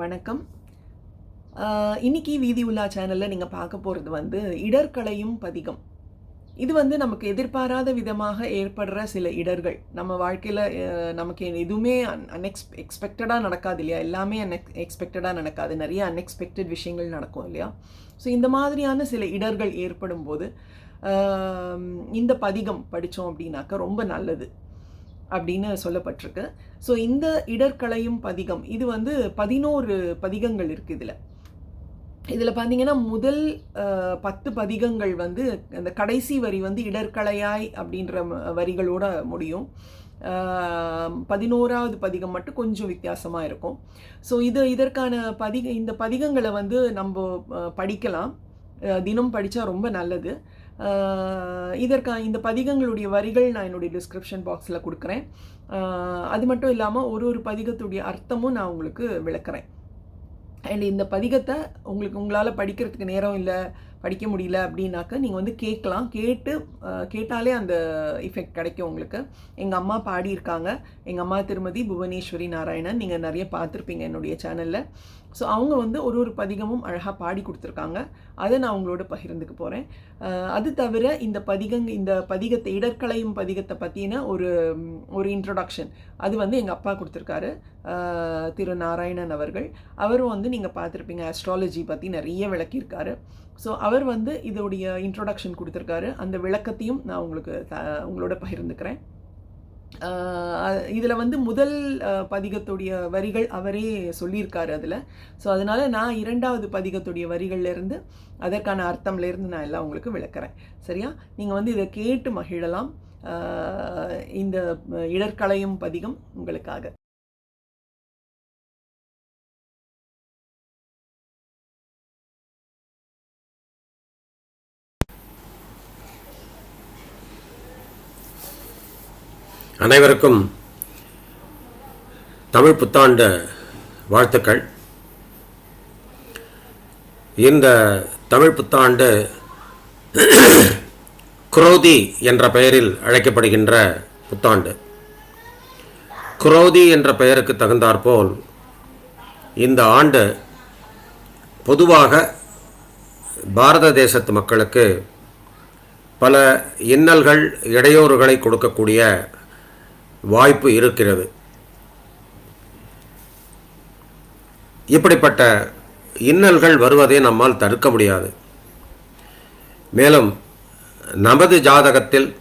வணக்கம். இன்னைக்கு வீதி உலா சேனலில் நீங்கள் பார்க்க போகிறது வந்து இடர்களையும் பதிகம். இது வந்து நமக்கு எதிர்பாராத விதமாக ஏற்படுற சில இடர்கள். நம்ம வாழ்க்கையில் நமக்கு எதுவுமே அன் அன்எக்ஸ் எக்ஸ்பெக்டடாக நடக்காது இல்லையா? எல்லாமே அன்எக் எக்ஸ்பெக்டடாக நடக்காது. நிறைய அன்எக்ஸ்பெக்டட் விஷயங்கள் நடக்கும் இல்லையா? ஸோ இந்த மாதிரியான சில இடர்கள் ஏற்படும் போது இந்த பதிகம் படித்தோம் அப்படின்னாக்கா ரொம்ப நல்லது. அப்படின்னு சொல்லப்பட்டிருக்கு. ஸோ இந்த இடர்களையும் பதிகம் இது வந்து பதினோரு பதிகங்கள் இருக்குது இதில். இதில் பார்த்தீங்கன்னா முதல் பத்து பதிகங்கள் வந்து அந்த கடைசி வரி வந்து இடர்களையாய் அப்படின்ற வரிகளோட முடியும். பதினோராவது பதிகம் மட்டும் கொஞ்சம் வித்தியாசமாக இருக்கும். ஸோ இது இதற்கான பதிக இந்த பதிகங்களை வந்து நம்ம படிக்கலாம். தினம் படித்தா ரொம்ப நல்லது. இதற்கான இந்த பதிகங்களுடைய வரிகள் நான் என்னுடைய டிஸ்கிரிப்ஷன் பாக்ஸில் கொடுக்குறேன். அது மட்டும் இல்லாமல் ஒரு ஒரு பதிகத்துடைய அர்த்தமும் நான் உங்களுக்கு விளக்குறேன். அண்ட் இந்த பதிகத்தை உங்களுக்கு உங்களால் படிக்கிறதுக்கு நேரம் இல்லை படிக்க முடியல அப்படின்னாக்க நீங்கள் வந்து கேட்கலாம். கேட்டு கேட்டாலே அந்த எஃபெக்ட் கிடைக்கும் உங்களுக்கு. எங்கள் அம்மா பாடியிருக்காங்க. எங்கள் அம்மா திருமதி புவனேஸ்வரி நாராயணன் நீங்கள் நிறைய பார்த்துருப்பீங்க என்னுடைய சேனலில் ஸோ அவங்க வந்து ஒரு ஒரு பதிகமும் அழகாக பாடி கொடுத்துருக்காங்க. அதை நான் அவங்களோட பகிர்ந்துக்க போகிறேன் அது தவிர இந்த பதிகங்க இந்த பதிகத்தை இடர்களையும் பதிகத்தை பற்றின ஒரு ஒரு இன்ட்ரொடக்ஷன் அது வந்து எங்கள் அப்பா கொடுத்துருக்காரு. திரு நாராயணன் அவர்கள். அவரும் வந்து நீங்கள் பார்த்துருப்பீங்க அஸ்ட்ராலஜி பற்றி நிறைய விளக்கியிருக்காரு. ஸோ அவர் வந்து இதோடைய இன்ட்ரொடக்ஷன் கொடுத்துருக்காரு. அந்த விளக்கத்தையும் நான் உங்களுக்கு த- உங்களோட பகிர்ந்துக்கிறேன். இதில் வந்து முதல் பதிகத்துடைய வரிகள் அவரே சொல்லியிருக்காரு அதில். ஸோ அதனால் நான் இரண்டாவது பதிகத்துடைய வரிகள்லேருந்து அதற்கான அர்த்தம்லேருந்து நான் எல்லாம் உங்களுக்கு விளக்குறேன். சரியா? நீங்கள் வந்து இதை கேட்டு மகிழலாம். இந்த இடர்களையும் இடர்கலையும் பதிகம் உங்களுக்காக. அனைவருக்கும் தமிழ் புத்தாண்டு வாழ்த்துக்கள். இந்த தமிழ் புத்தாண்டு குரோதி என்ற பெயரில் அழைக்கப்படுகின்ற புத்தாண்டு. குரோதி என்ற பெயருக்கு தகுந்தாற்போல் இந்த ஆண்டு பொதுவாக பாரத தேசத்து மக்களுக்கு பல இன்னல்கள் இடையூறுகளை கொடுக்கக்கூடிய வாய்ப்பு இருக்கிறது. இப்படிப்பட்ட இன்னல்கள் வருவதை நம்மால் தடுக்க முடியாது. மேலும் நமது ஜாதகத்தில்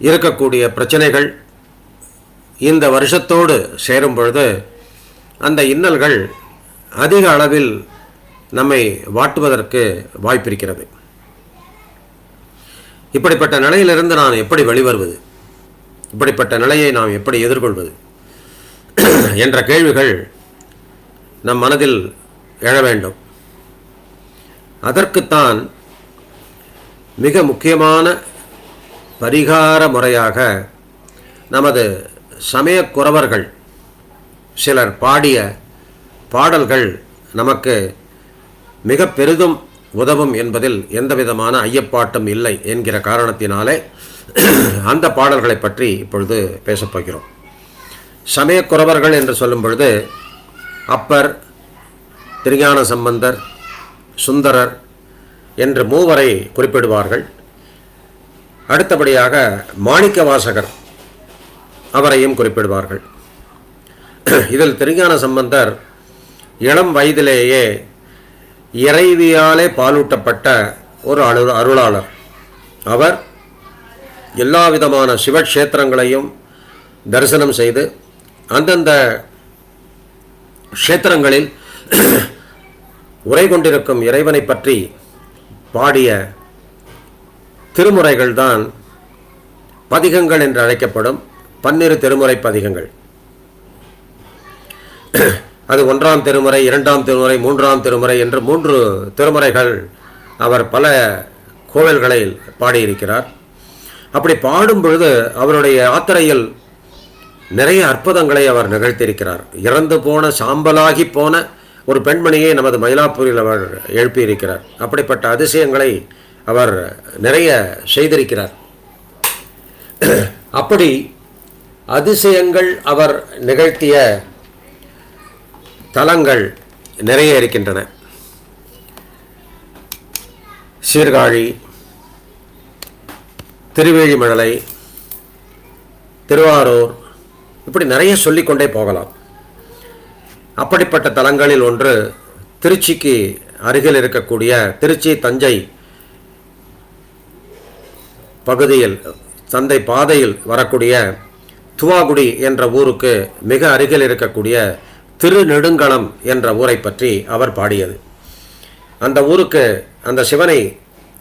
இருக்கக்கூடிய பிரச்சனைகள் இந்த வருஷத்தோடு சேரும் பொழுது அந்த இன்னல்கள் அதிக அளவில் நம்மை வாட்டுவதற்கு வாய்ப்பிருக்கிறது. இப்படிப்பட்ட நிலையிலிருந்து நான் எப்படி வெளிவருவது? இப்படிப்பட்ட நிலையை நாம் எப்படி எதிர்கொள்வது? என்ற கேள்விகள் நம் மனதில் எழ வேண்டும். அதற்குத்தான் மிக முக்கியமான பரிகார முறையாக நமது சமயக் குறவர்கள் சிலர் பாடிய பாடல்கள் நமக்கு மிக பெரிதும் உதவும் என்பதில் எந்தவிதமான ஐயப்பாட்டும் இல்லை என்கிற காரணத்தினாலே அந்த பாடல்களை பற்றி இப்பொழுது பேசப்போகிறோம் சமயக்குறவர்கள் என்று சொல்லும் பொழுது அப்பர் திருஞான சம்பந்தர் சுந்தரர் என்று மூவரை குறிப்பிடுவார்கள். அடுத்தபடியாக மாணிக்க வாசகர் அவரையும் குறிப்பிடுவார்கள். இதில் திருஞான சம்பந்தர் இளம் வயதிலேயே இறைவியாலே பாலூட்டப்பட்ட ஒரு அரு அருளாளர். அவர் எல்லா விதமான சிவக்ஷேத்திரங்களையும் தரிசனம் செய்து அந்தந்த க்ஷேத்திரங்களில் உரை கொண்டிருக்கும் இறைவனை பற்றி பாடிய திருமுறைகள்தான் பதிகங்கள் என்று அழைக்கப்படும் பன்னிரு திருமுறை பதிகங்கள். அது ஒன்றாம் திருமுறை இரண்டாம் திருமுறை மூன்றாம் திருமுறை என்று மூன்று திருமுறைகள் அவர் பல கோவில்களில் பாடியிருக்கிறார். அப்படி பாடும் பொழுது அவருடைய யாத்திரையில் நிறைய அற்புதங்களை அவர் நிகழ்த்தியிருக்கிறார். இறந்து போன சாம்பலாகி போன ஒரு பெண்மணியை நமது மயிலாப்பூரில் அவர் எழுப்பியிருக்கிறார். அப்படிப்பட்ட அதிசயங்களை அவர் நிறைய செய்திருக்கிறார். அப்படி அதிசயங்கள் அவர் நிகழ்த்திய தலங்கள் நிறைய இருக்கின்றன. சீர்காழி திருவேழிமழலை திருவாரூர் இப்படி நிறைய சொல்லிக்கொண்டே போகலாம். அப்படிப்பட்ட தலங்களில் ஒன்று திருச்சிக்கு அருகில் இருக்கக்கூடிய திருச்சி தஞ்சை பகுதியில் சந்தை பாதையில் வரக்கூடிய துவாகுடி என்ற ஊருக்கு மிக அருகில் இருக்கக்கூடிய திருநெடுங்களம் என்ற ஊரை பற்றி அவர் பாடியது. அந்த ஊருக்கு அந்த சிவனை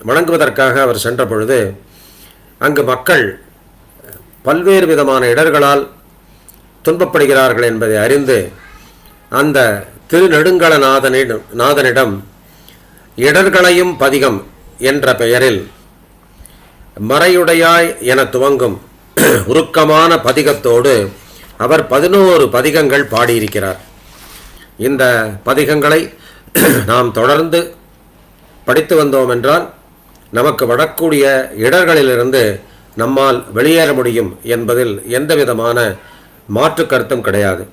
வணங்குவதற்காக அவர் சென்ற பொழுது அங்கு மக்கள் பல்வேறு விதமான இடர்களால் துன்பப்படுகிறார்கள் என்பதை அறிந்து அந்த திருநெடுங்களநாதனிடம் நாதனிடம் இடர்களையும் பதிகம் என்ற பெயரில் மறையுடையாய் என துவங்கும் உருக்கமான பதிகத்தோடு அவர் பதினோரு பதிகங்கள் பாடியிருக்கிறார். இந்த பதிகங்களை நாம் தொடர்ந்து படித்து வந்தோம் என்றால் நமக்கு வரக்கூடிய இடர்களிலிருந்து நம்மால் வெளியேற முடியும் என்பதில் எந்தவிதமான மாற்று கருத்தும் கிடையாது.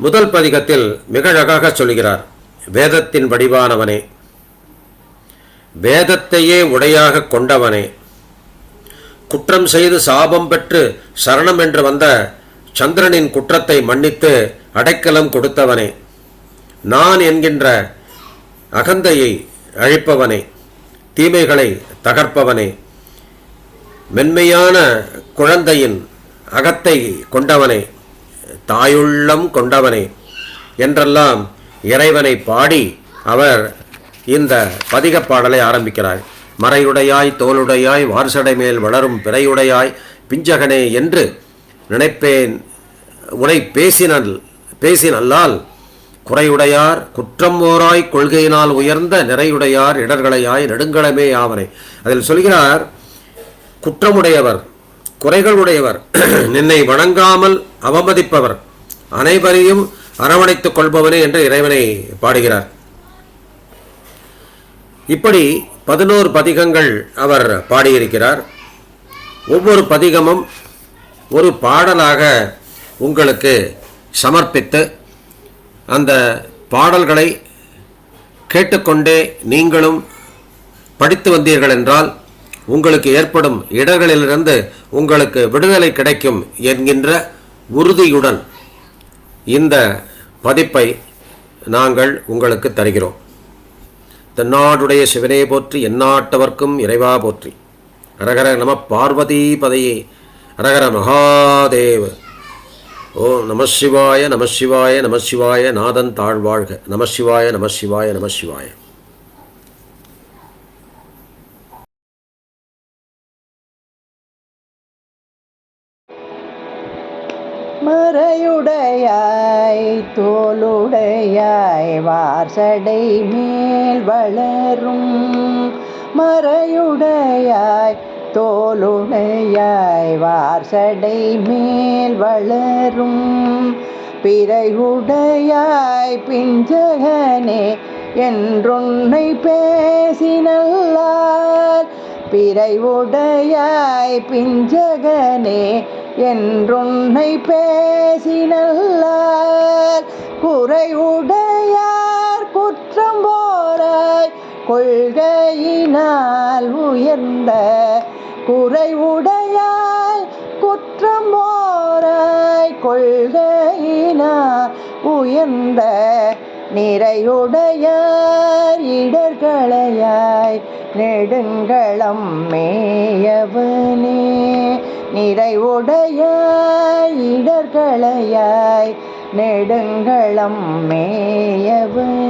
முதல் பதிகத்தில் மிக அழகாக சொல்கிறார் வேதத்தின் வடிவானவனே வேதத்தையே உடையாக கொண்டவனே குற்றம் செய்து சாபம் பெற்று சரணம் என்று வந்த சந்திரனின் குற்றத்தை மன்னித்து அடைக்கலம் கொடுத்தவனே நான் என்கின்ற அகந்தையை அழிப்பவனே தீமைகளை தகர்ப்பவனே. மென்மையான குழந்தையின் அகத்தை கொண்டவனே தாயுள்ளம் கொண்டவனே என்றெல்லாம் இறைவனை பாடி அவர் இந்த பதிக பாடலை ஆரம்பிக்கிறார். மறையுடையாய் தோளுடையாய் வார்சடை மேல் வளரும் பிறையுடையாய் பிஞ்சகனே என்று நினைப்பேன் உனை பேசினல் பேசினல்லால் குறையுடையார் குற்றம் ஓராய் கொள்கையினால் உயர்ந்த நிறையுடையார் இடர்களையாய் நெடுங்களமே ஆவனை அதில் சொல்கிறார் குற்றமுடையவர் குறைகள் உடையவர் நின்னை வணங்காமல் அவமதிப்பவர் அனைவரையும் அரவணைத்துக் கொள்பவனே என்று இறைவனை பாடுகிறார். இப்படி பதினோரு பதிகங்கள் அவர் பாடியிருக்கிறார். ஒவ்வொரு பதிகமும் ஒரு பாடலாக உங்களுக்கு சமர்ப்பித்து அந்த பாடல்களை கேட்டுக்கொண்டே நீங்களும் படித்து வந்தீர்கள் என்றால் உங்களுக்கு ஏற்படும் இடர்களிலிருந்து உங்களுக்கு விடுதலை கிடைக்கும் என்கின்ற உறுதியுடன் இந்த பதிப்பை நாங்கள் உங்களுக்கு தருகிறோம். தென்னாடுடைய சிவனே போற்றி எந்நாட்டவர்க்கும் இறைவா போற்றி. அரகர நம பார்வதி பதையே. அரகர மகாதேவ். ஓம் நம சிவாய நம சிவாய நம சிவாய நாதன் தாழ்வாழ்க. நம சிவாய நம சிவாய நம சிவாய. மறையுடையாய் தோளுடையாய் வார்சடை மேல் வளரும். மறையுடையாய் தோளுடையாய் வார்சடை மேல் வளரும். பிறையுடையாய் பிஞ்சகனே என்றொன்னை பேசினல்லார். பிறைவுடையாய் பிஞ்சகனே என்றொன்னை பேசினல்லார். குறைவுடையார் குற்றம் போராய் கொள்கையினால் உயர்ந்த குறைவுடையாய் குற்றம் போராய் கொள்கையினால் உயர்ந்த நிறையுடையார் இடர்களையாய் நெடுங்களம் மேயவனே. நிறைவுடையாய் இடர்களையாய் நெடுங்களம் மேயவனே.